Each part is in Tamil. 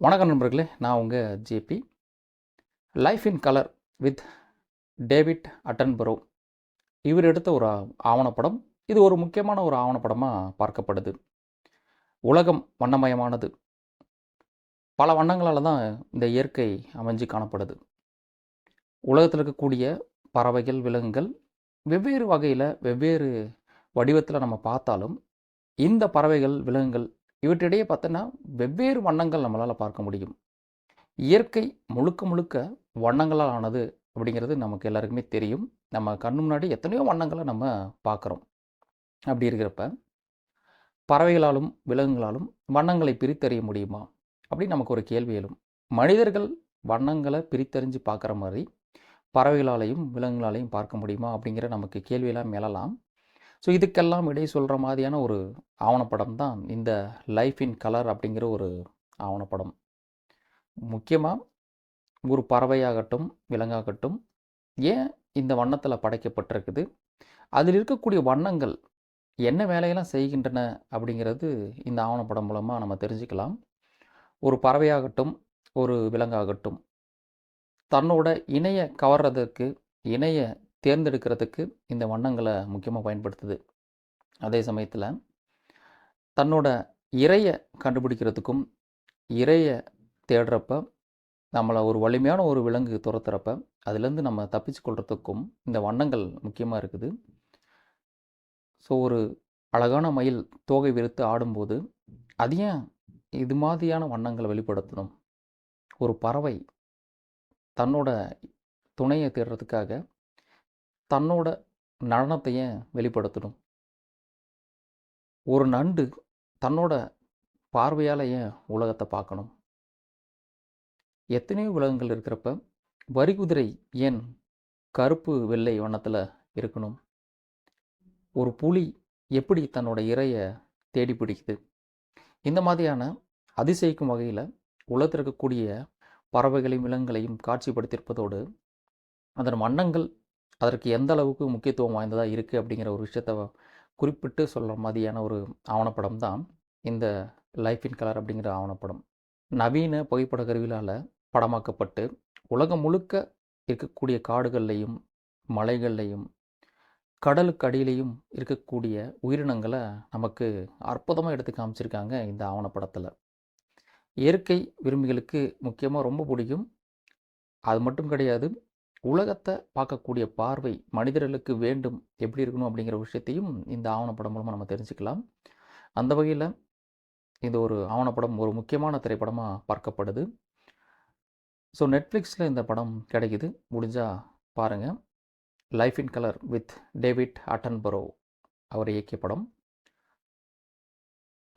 வணக்கம் நண்பர்களே நான் உங்கள் JP. Life in colour with David Attenborough இவர் எடுத்த ஒரு ஆவணப்படம். இது ஒரு முக்கியமான ஒரு ஆவணப்படமாக பார்க்கப்படுது. உலகம் வண்ணமயமானது. பல வண்ணங்களால் தான் இந்த இயற்கை அமைஞ்சு காணப்படுது. உலகத்தில் இருக்கக்கூடிய பறவைகள் விலங்குகள் வெவ்வேறு வகையில் வெவ்வேறு வடிவத்தில் நம்ம பார்த்தாலும் இந்த பறவைகள் விலங்குகள் இவற்றிடையே பார்த்தோன்னா வெவ்வேறு வண்ணங்கள் நம்மளால் பார்க்க முடியும். இயற்கை முழுக்க முழுக்க வண்ணங்களால் ஆனது அப்படிங்கிறது நமக்கு எல்லாருக்குமே தெரியும். நம்ம கண்ணு முன்னாடி எத்தனையோ வண்ணங்களை நம்ம பார்க்குறோம். அப்படி இருக்கிறப்ப பறவைகளாலும் விலங்குகளாலும் வண்ணங்களை பிரித்தறிய முடியுமா? அப்படின்னு நமக்கு ஒரு கேள்வி எழும். மனிதர்கள் வண்ணங்களை பிரித்தறிஞ்சு பார்க்குற மாதிரி பறவைகளாலையும் விலங்குகளாலையும் பார்க்க முடியுமா அப்படிங்கிற நமக்கு கேள்வியெல்லாம் எழலாம் ஸோ இதுக்கெல்லாம் இடை சொல்கிற மாதிரியான ஒரு ஆவணப்படம் தான் இந்த லைஃப் இன் கலர் அப்படிங்கிற ஒரு ஆவணப்படம். முக்கியமாக ஒரு பறவையாகட்டும் விலங்காகட்டும் ஏன் இந்த வண்ணத்தில் படைக்கப்பட்டிருக்குது? அதில் இருக்கக்கூடிய வண்ணங்கள் என்ன வேலையெல்லாம் செய்கின்றன அப்படிங்கிறது இந்த ஆவணப்படம் மூலமாக நம்ம தெரிஞ்சுக்கலாம். ஒரு பறவையாகட்டும் ஒரு விலங்காகட்டும் தன்னோட இணைய கவர்றதற்கு இணைய தேர்ந்தெடுக்கிறதுக்கு இந்த வண்ணங்களை முக்கியமாக பயன்படுத்துது. அதே சமயத்தில் தன்னோட இரையை கண்டுபிடிக்கிறதுக்கும் இரையை தேடுறப்ப நம்மளை ஒரு வலிமையான ஒரு விலங்கு துரத்துறப்ப அதுலேருந்து நம்ம தப்பிச்சு கொள்றதுக்கும் இந்த வண்ணங்கள் முக்கியமாக இருக்குது. ஸோ ஒரு அழகான மயில் தோகை விரித்து ஆடும்போது அது ஏன் இது மாதிரியான வண்ணங்களை வெளிப்படுத்தணும்? ஒரு பறவை தன்னோட துணையை தேடுறதுக்காக தன்னோட நடனத்தையே வெளிப்படுத்தணும். ஒரு நண்டு தன்னோட பார்வையால் ஏன் உலகத்தை பார்க்கணும். எத்தனையோ உலகங்கள் இருக்கிறப்ப வரிகுதிரை ஏன் கருப்பு வெள்ளை வண்ணத்தில் இருக்கணும்? ஒரு புலி எப்படி தன்னோட இரையை தேடி பிடிக்குது? இந்த மாதிரியான அதிசயிக்கும் வகையில் உலகத்தில் இருக்கக்கூடிய பறவைகளையும் விலங்குகளையும் காட்சிப்படுத்தியிருப்பதோடு அதன் வண்ணங்கள் அதற்கு எந்த அளவுக்கு முக்கியத்துவம் வாய்ந்ததாக இருக்குது அப்படிங்கிற ஒரு விஷயத்தை குறிப்பிட்டு சொல்கிற மாதிரியான ஒரு ஆவணப்படம் தான் இந்த லைஃப் இன் கலர் அப்படிங்கிற ஆவணப்படம். நவீன புகைப்பட கருவிகளால் படமாக்கப்பட்டு உலகம் முழுக்க இருக்கக்கூடிய காடுகள்லையும் மலைகள்லையும் கடலுக்கு அடியிலையும் இருக்கக்கூடிய உயிரினங்களை நமக்கு அற்புதமாக எடுத்து காமிச்சிருக்காங்க இந்த ஆவணப்படத்தில். இயற்கை விரும்பிகளுக்கு முக்கியமாக ரொம்ப பிடிக்கும். அது மட்டும் கிடையாது உலகத்தை பார்க்கக்கூடிய பார்வை மனிதர்களுக்கு வேண்டும் எப்படி இருக்கணும் அப்படிங்கிற விஷயத்தையும் இந்த ஆவணப்படம் மூலமாக நம்ம தெரிஞ்சுக்கலாம். அந்த வகையில் இந்த ஒரு ஆவணப்படம் ஒரு முக்கியமான திரைப்படமாக பார்க்கப்படுது. ஸோ நெட்ஃப்ளிக்ஸில் இந்த படம் கிடைக்குது. முடிஞ்சால் பாருங்கள் life in colour with David Attenborough அவர் இயக்கிய படம்.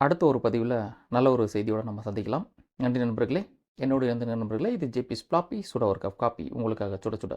அடுத்த ஒரு பதிவில் நல்ல ஒரு செய்தியோடு நம்ம சந்திக்கலாம். நன்றி நண்பர்களே. என்னுடைய அந்த நண்பர்களே இது ஜேபி ஸ்ப்ளாப்பி சுட ஒர்க் ஆஃப் காப்பி உங்களுக்காக சுட சுட.